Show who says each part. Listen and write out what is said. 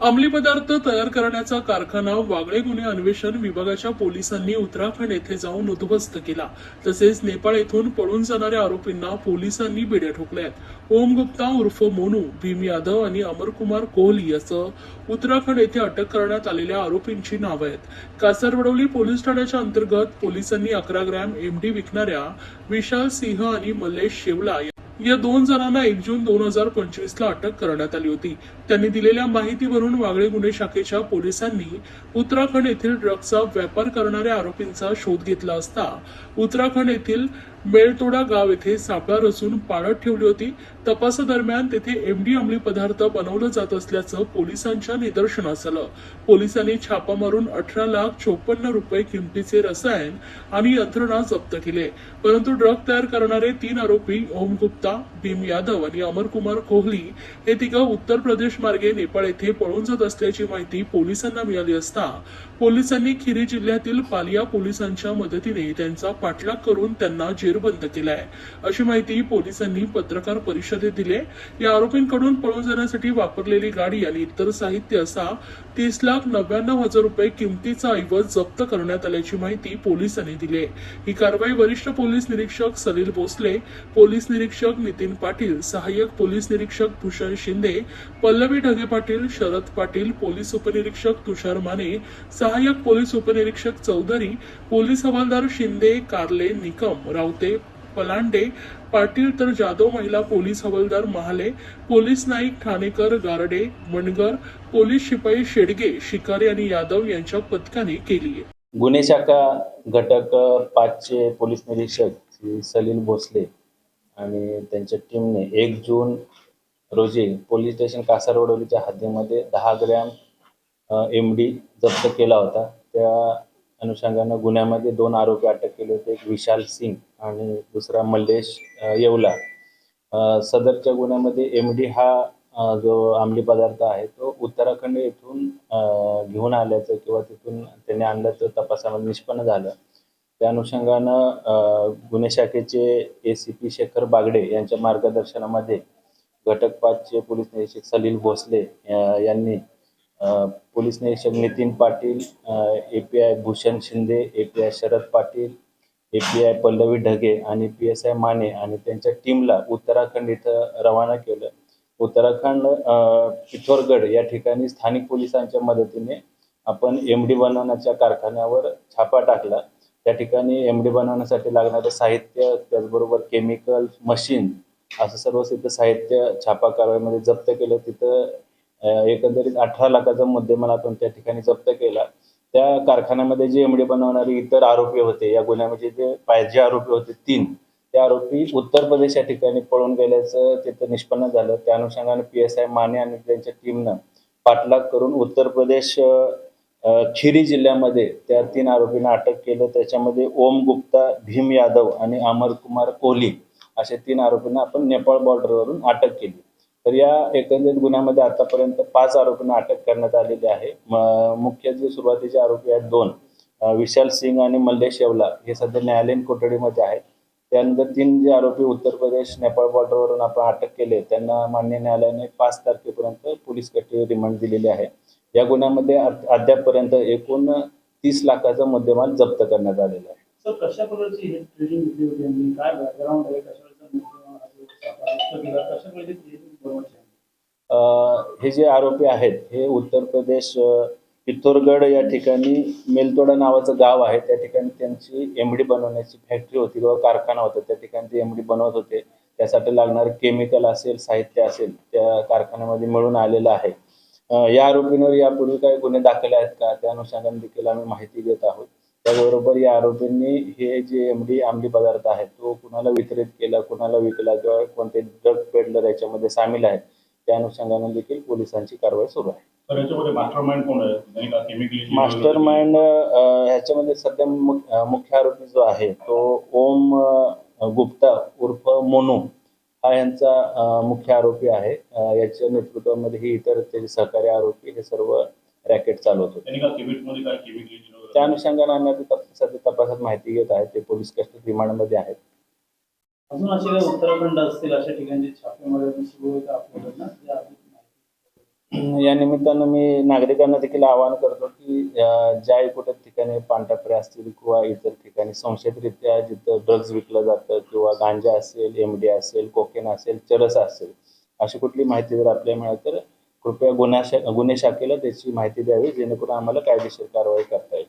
Speaker 1: अंमली पदार्थ तयार करण्याचा कारखाना वागळे गुन्हे अन्वेषण विभागाच्या पोलिसांनी उत्तराखंड येथे जाऊन उद्ध्वस्त केला. तसेच नेपाळ येथून पळून जाणाऱ्या आरोपींना पोलिसांनी बेड्या ठोकल्यात. ओम गुप्ता उर्फ मोनू भीम यादव आणि अमरकुमार कोहली असं उत्तराखंड येथे अटक करण्यात आलेल्या आरोपींची नावं आहेत. कासरवडवली पोलीस ठाण्याच्या अंतर्गत पोलिसांनी अकरा ग्रॅम एमडी विकणाऱ्या विशाल सिंह आणि मल्लेश शेवला या दोन जणांना एक जून दोन हजार पंचवीस ला अटक करण्यात आली होती. त्यांनी दिलेल्या माहितीवरून वागळे गुन्हे शाखेच्या पोलिसांनी उत्तराखंड येथील ड्रग्जचा व्यापार करणाऱ्या आरोपींचा शोध घेतला असता उत्तराखंड येथील मेळतोडा गाव येथे सापळा रचून पाळत ठेवली होती. तपासादरम्यान तेथे एमडी अंमली पदार्थ बनवलं जात असल्याचं पोलिसांच्या निदर्शनास आलं पोलिसांनी छापा मारून अठरा लाख चोपन्न रुपये किमतीचे रसायन आणि यंत्रणा जप्त केले. परंतु ड्रग तयार करणारे तीन आरोपी ओम गुप्ता भीम यादव आणि अमरकुमार कोहली हे तिघं उत्तर प्रदेश मार्गे नेपाळ येथे पळून जात असल्याची माहिती पोलिसांना मिळाली असता पोलिसांनी खिरी जिल्ह्यातील पालिया पोलिसांच्या मदतीने त्यांचा पाठलाग करून त्यांना जेरबंद केलाय अशी माहिती पोलिसांनी पत्रकार परिषदेत दिली या आरोपींकडून पळून जाण्यासाठी वापरलेली गाडी आणि इतर साहित्य असा तीस लाख नव्याण्णव हजार रुपये किमतीचा ऐवज जप्त करण्यात आल्याची माहिती पोलिसांनी दिली ही कारवाई वरिष्ठ पोलीस निरीक्षक सलील भोसले पोलीस निरीक्षक नितीन पाटील सहाय्यक पोलीस निरीक्षक भूषण शिंदे पल्लवी ढगे पाटील शरद पाटील पोलीस उपनिरीक्षक तुषार माने सहाय्यक पोलीस उपनिरीक्षक चौधरी पोलीस हवालदार शिंदे कारले निकम राऊत होते. पलांडे पाटील तर जाधव महिला पोलीस हवालदार महाले पोलीस नाईक ठाणेकर गारडे मणगर पोलीस शिपाई शेडगे शिकारी आणि यादव यांच्या पथकाने केली आहे.
Speaker 2: गुन्हे शाखा घटक पाचचे पोलीस निरीक्षक सलील भोसले आणि त्यांच्या टीमने एक जून रोजी पोलीस स्टेशन कासारवडोलीच्या हद्दीमध्ये दहा ग्रॅम एम डी जप्त केला होता. त्या अनुषंगानं गुन्ह्यामध्ये दोन आरोपी अटक केले होते. एक विशाल सिंग आणि दुसरा मल्लेश येवला. सदरच्या गुन्ह्यामध्ये एम डी हा जो अंमली पदार्थ आहे तो उत्तराखंड येथून घेऊन आल्याचं किंवा तिथून त्यांनी आणल्याचं तपासामध्ये निष्पन्न झालं. त्या अनुषंगानं गुन्हे शाखेचे A C P Shekhar Bagade यांच्या मार्गदर्शनामध्ये घटक पाचचे पोलीस निरीक्षक सलील भोसले यांनी पोलीस निरीक्षक Nitin Patil A P I Bhushan Shinde A P I Sharad Patil A P I Pallavi Dhage आणि पी एस आय माने आणि त्यांच्या टीमला उत्तराखंड इथं रवाना केलं. उत्तराखंड पिथोरगड या ठिकाणी स्थानिक पोलिसांच्या मदतीने आपण एम डी बनवण्याच्या कारखान्यावर छापा टाकला. त्या ठिकाणी एम डी बनवण्यासाठी लागणारं साहित्य त्याचबरोबर केमिकल मशीन असं सर्व तिथं साहित्य छापा कारवाईमध्ये जप्त केलं. तिथं एकंदरीत अठरा लाखाचा मुद्देमाल आपण त्या ठिकाणी जप्त केला. त्या कारखान्यामध्ये जे एमडी बनवणारे इतर आरोपी होते या गुन्ह्यामध्ये जे पाहिजे आरोपी होते तीन त्या आरोपी उत्तर प्रदेश या ठिकाणी पळून गेल्याचं तिथं निष्पन्न झालं. त्या अनुषंगाने पी एस आय माने आणि त्यांच्या टीमनं पाठलाग करून उत्तर प्रदेश खिरी जिल्ह्यामध्ये त्या तीन आरोपींना अटक केलं. त्याच्यामध्ये ओम गुप्ता भीम यादव आणि अमर कुमार कोहली असे तीन आरोपींना आपण नेपाळ बॉर्डरवरून अटक केली. तर या एकंदरीत गुन्ह्यामध्ये आतापर्यंत पाच आरोपींना अटक करण्यात आलेली आहे. मुख्य जे सुरुवातीचे आरोपी आहेत दोन विशाल सिंग आणि मल्लेश येवला हे सध्या न्यायालयीन कोठडीमध्ये आहेत. त्यानंतर तीन जे आरोपी उत्तर प्रदेश नेपाळ बॉर्डरवरून आपण अटक केले त्यांना मान्य न्यायालयाने पाच तारखेपर्यंत पोलीस कस्टडी रिमांड दिलेली आहे. या गुन्ह्यामध्ये अद्यापपर्यंत एकूण तीस लाखाचा मुद्देमाल जप्त करण्यात आलेला आहे.
Speaker 3: सर कशा प्रकारची हे
Speaker 2: जे आरोपी आहेत हे उत्तर प्रदेश पिथोरगड या ठिकाणी मेलतोडा नावाचं गाव आहे. त्या ठिकाणी त्यांची एमडी बनवण्याची फॅक्टरी होती किंवा कारखाना होता. त्या ठिकाणी ते एमडी बनवत होते. त्यासाठी लागणारं केमिकल असेल साहित्य असेल त्या कारखान्यामध्ये मिळून आलेलं आहे. या आरोपींवर यापूर्वी काही गुन्हे दाखल आहेत का? त्या अनुषंगाने देखील आम्ही माहिती देत आहोत. त्याचबरोबर या आरोपींनी हे जे एमडी अंमली पदार्थ आहे तो कुणाला वितरित केला कुणाला विकला किंवा कोणते ड्रग पेडलर याच्यामध्ये सामील आहेत त्या अनुषंगाने देखील पोलिसांची कारवाई सुरू आहे.
Speaker 4: मास्टर माइंड
Speaker 2: ह्याच्यामध्ये सध्या मुख्य आरोपी जो आहे तो ओम गुप्ता उर्फ मोनू हा यांचा मुख्य आरोपी आहे. याच्या नेतृत्वामध्ये ही इतर त्याचे सहकारी आरोपी हे सर्व रॅकेट चालवत होते. त्या अनुषंगाने आम्ही आता तप- सध्या तपासात माहिती घेत आहे ते पोलीस कस्टडी रिमांडमध्ये आहेत.
Speaker 3: अजून असे काही उत्तराखंड असतील अशा ठिकाणी सुरू आपल्याकडनं
Speaker 2: या निमित्तानं मी नागरिकांना देखील आवाहन करतो की ज्या कुठे ठिकाणी पांढरपरे असतील किंवा इतर ठिकाणी संशयितरित्या जिथं ड्रग्ज विकलं जातं किंवा गांजा असेल एम डी असेल कोकेन असेल चरस असेल अशी कुठली माहिती जर आपल्याला मिळाली तर कृपया गुन्हा शा गुन्हे शाखेला त्याची माहिती द्यावी जेणेकरून आम्हाला कायदेशीर कारवाई करता येईल.